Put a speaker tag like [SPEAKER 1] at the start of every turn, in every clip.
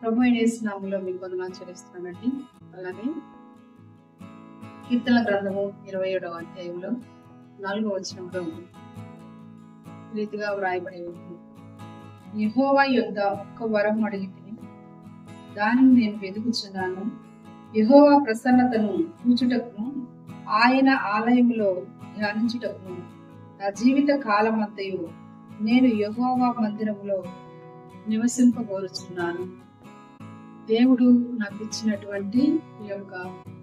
[SPEAKER 1] ప్రభు నామంలో మీకు వందనాలు చెల్లిస్తున్నానండి అలాగే కీర్తన గ్రంథము ఇరవై ఏడవ అధ్యాయంలో నాలుగవ వచనంలో ఈ రీతిగా వ్రాయబడి ఉంది. యెహోవా యొద్ద ఒక్క వరం అడిగితే దానిని నేను వెతుకుచున్నాను యహోవా ప్రసన్నతను కూచుటకును ఆయన ఆలయంలో ధ్యానించుటకును నా జీవిత కాలమంతయు నేను యహోవా మందిరంలో నివసింపగోరుచున్నాను దేవుడు నాకు ఇచ్చినటువంటి ఈ యొక్క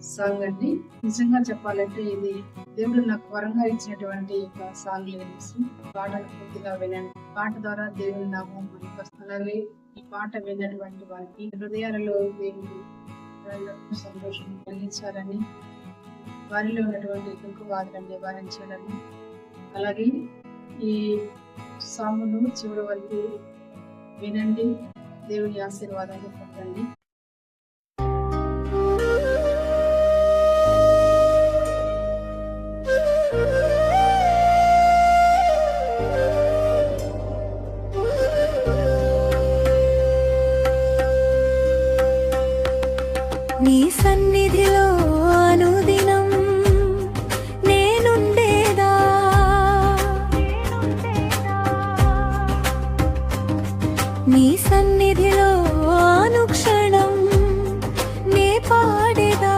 [SPEAKER 1] సాంగ్ అండి నిజంగా చెప్పాలంటే ఇది దేవుడు నాకు వరంగా ఇచ్చినటువంటి యొక్క సాంగ్ లిరిక్స్ పాటను పూర్తిగా వినండి పాట ద్వారా దేవుని నామం అలాగే ఈ పాట విన్నటువంటి వారికి హృదయాలలో దేవుడు సంతోషం కలిగించాలని వారిలో ఉన్నటువంటి దుఃఖబాధలను నివారించాలని అలాగే ఈ సాంగ్ను చివరి వరకు వినండి. దేవుని ఆశీర్వాదాన్ని పొందండి.
[SPEAKER 2] నీ సన్నిధిలో అనుది నీ సన్నిధిలో అనుక్షణం నే పాడేదా?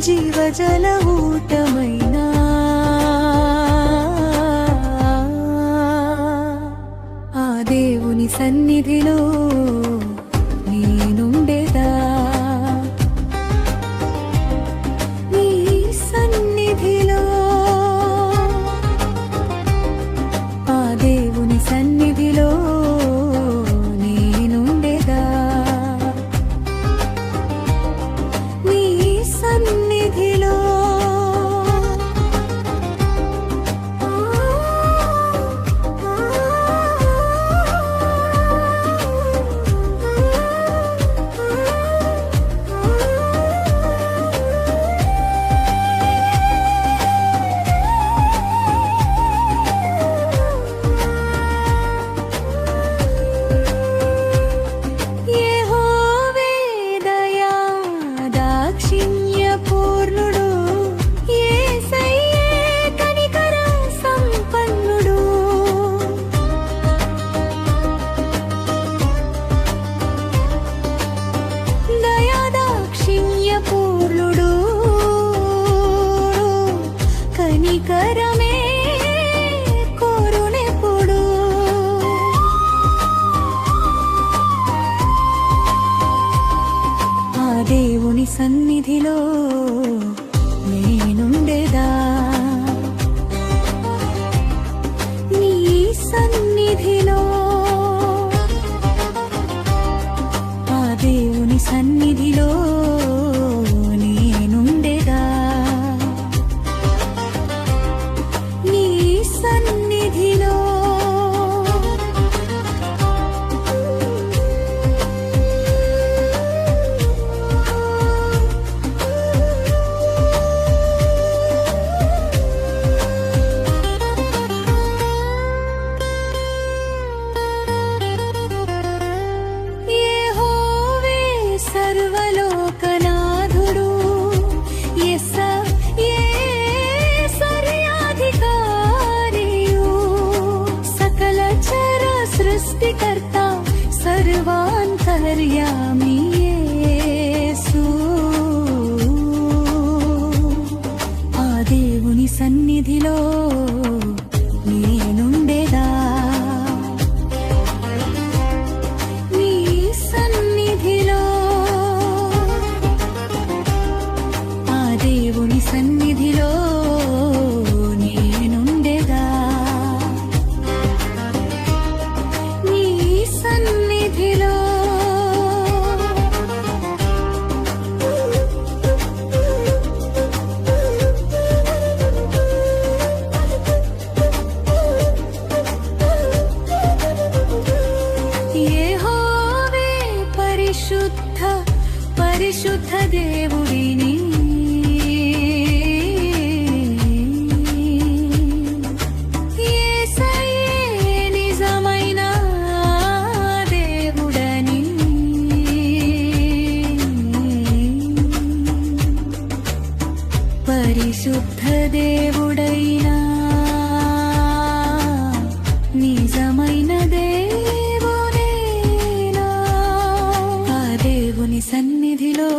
[SPEAKER 2] జీవజల బలమైన సన్నిధిలో సన్నిధిలో నేనుండేదా? నీ సన్నిధిలో ఆ దేవుని సన్నిధిలో నిజమైన దేవుడేనా ఆ దేవుని సన్నిధిలో